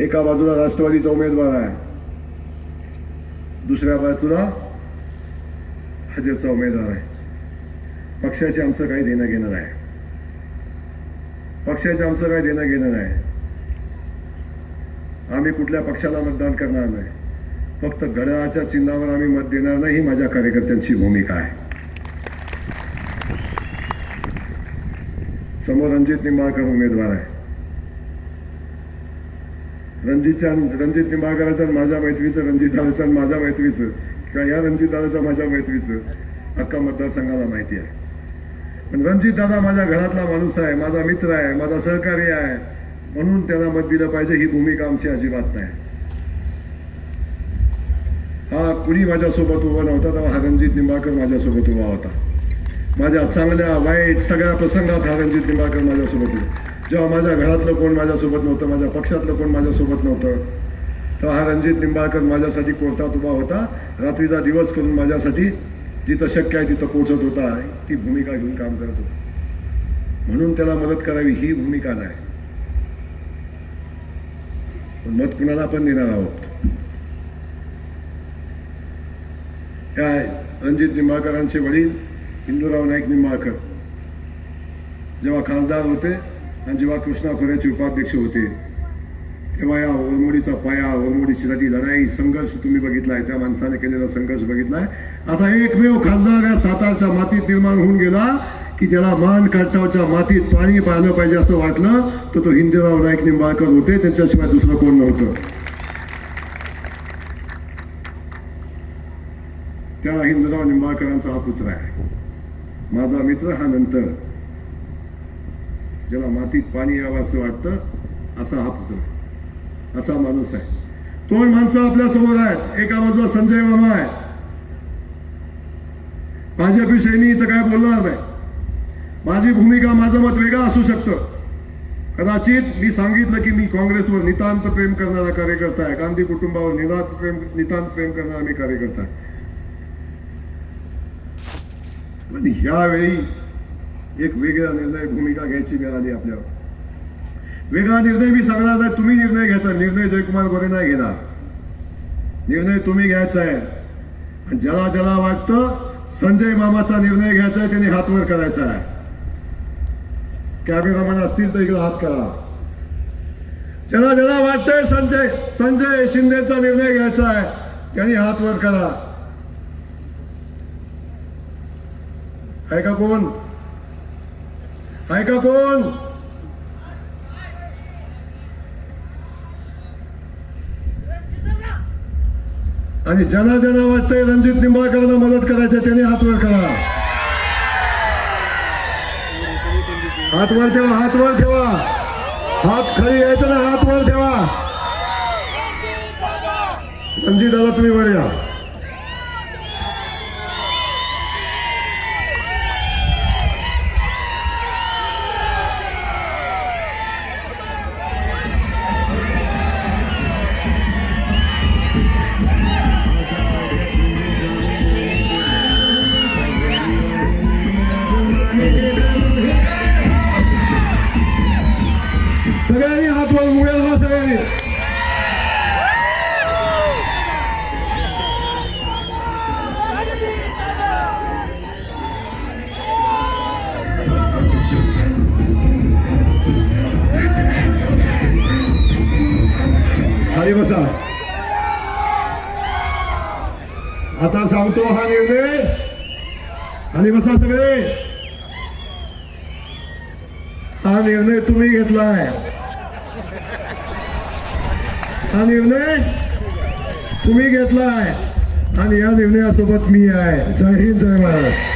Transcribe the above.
एका बाजूला राष्ट्रवादीचा उमेदवार आहे. दुसऱ्या बाजूला भाजपचा उमेदवार आहे. पक्षाचे आमचं काही देणं घेणं नाही. पक्षाचे आमचं काही देणं घेणं नाही. आम्ही कुठल्या पक्षाला मतदान करणार नाही. फक्त घड्याळाच्या चिन्हावर आम्ही मत देणार नाही ही माझ्या कार्यकर्त्यांची भूमिका आहे. समोर रणजित निंबाळकर उमेदवार आहे. रणजितच्या रणजित निंबाळकराचं माझ्या मैत्रीचं रणजित दादाचं माझ्या मैत्रीचं किंवा या रणजित दादाच्या माझ्या मैत्रीचं अख्खा मतदारसंघाला माहिती आहे. पण रणजित दादा माझ्या घरातला माणूस आहे माझा मित्र आहे माझा सहकारी आहे म्हणून त्याला मत दिलं पाहिजे ही भूमिका आमची अजिबात नाही. हा कुणी माझ्यासोबत उभा नव्हता तेव्हा हा रणजित निंबाळकर माझ्यासोबत उभा होता. माझ्या चांगल्या वाईट सगळ्या प्रसंगात हा रणजित निंबाळकर माझ्यासोबत होता. जेव्हा माझ्या घरातलं कोण माझ्यासोबत नव्हतं माझ्या पक्षातलं कोण माझ्यासोबत नव्हतं तेव्हा हा रणजित निंबाळकर माझ्यासाठी कोर्टात उभा होता. रात्रीचा दिवस करून माझ्यासाठी जिथं शक्य आहे तिथं पोचत होता. ती भूमिका घेऊन काम करत होता. म्हणून त्याला मदत करावी ही भूमिका नाही. पण मत कुणाला पण देणार आहोत? त्या रणजित निंबाळकरांचे वडील हिंदूराव नाईक निंबाळकर. जेव्हा खासदार होते आणि जेव्हा कृष्णा खोऱ्याचे उपाध्यक्ष होते तेव्हा या ओरमोडीचा पाया ओरमोडीची लढाई संघर्ष तुम्ही बघितलाय त्या माणसाने केलेला संघर्ष बघितलाय असा एकमेव खासदार या सातारच्या मातीत निर्माण होऊन गेला की ज्याला मान काटावच्या मातीत पाणी पाहिलं पाहिजे असं वाटलं तर तो हिंदीराव नाईक निंबाळकर होते त्यांच्याशिवाय दुसरं कोण नव्हतं. त्या हिंदूराव निंबाळकरांचा हा पुत्र आहे. माझा मित्र हा नंतर ज्याला मातीत पाणी यावं असं वाटतं असा हा पुत्र असा माणूस आहे. दोन माणसं आपल्यासमोर आहेत. एका बाजूला संजय मामा आहे भाजपी सैनी इथं काय बोलणार नाही. माझी भूमिका माझं मत वेगळं असू शकतं. कदाचित मी सांगितलं की मी काँग्रेसवर नितांत प्रेम करणारा कार्यकर्ता आहे. गांधी कुटुंबावर नितांत प्रेम नितांत प्रेम करणारा मी कार्यकर्ता आहे. पण ह्यावेळी एक वेगळा निर्णय भूमिका घ्यायची वेळ आली आपल्यावर. वेगळा निर्णय मी सांगणार आहे तुम्ही निर्णय घ्यायचा. निर्णय जयकुमार गोरे नाही घेणार. निर्णय तुम्ही घ्यायचा आहे. आणि ज्याला ज्याला वाटतं संजय मामाचा निर्णय घ्यायचा आहे त्याने हात वर करायचा आहे. कॅमेरामॅन असतील तर इकडे हात करा. ज्याला ज्याला वाटतंय संजय संजय शिंदेचा निर्णय घ्यायचा आहे त्यांनी हात वर करा. ऐका का कोण? आहे का कोण आणि ज्यांना ज्यांना वाटतंय रणजित निंबाळकरांना मदत करायचं त्याने हातवर करा. हातवर ठेवा हातवर ठेवा. हात खाली यायचं ना हातवर ठेवा. रणजित दादा तुम्ही वर या. सगळ्यांनी हात वर उभे राहा सगळ्यांनी खाली बसा आता सांगतो हा निर्णय खाली बसा सगळे हा निर्णय तुम्ही घेतलाय हा निर्णय तुम्ही घेतलाय. आणि या निर्णयासोबत मी आहे. जय हिंद जय महाराष्ट्र.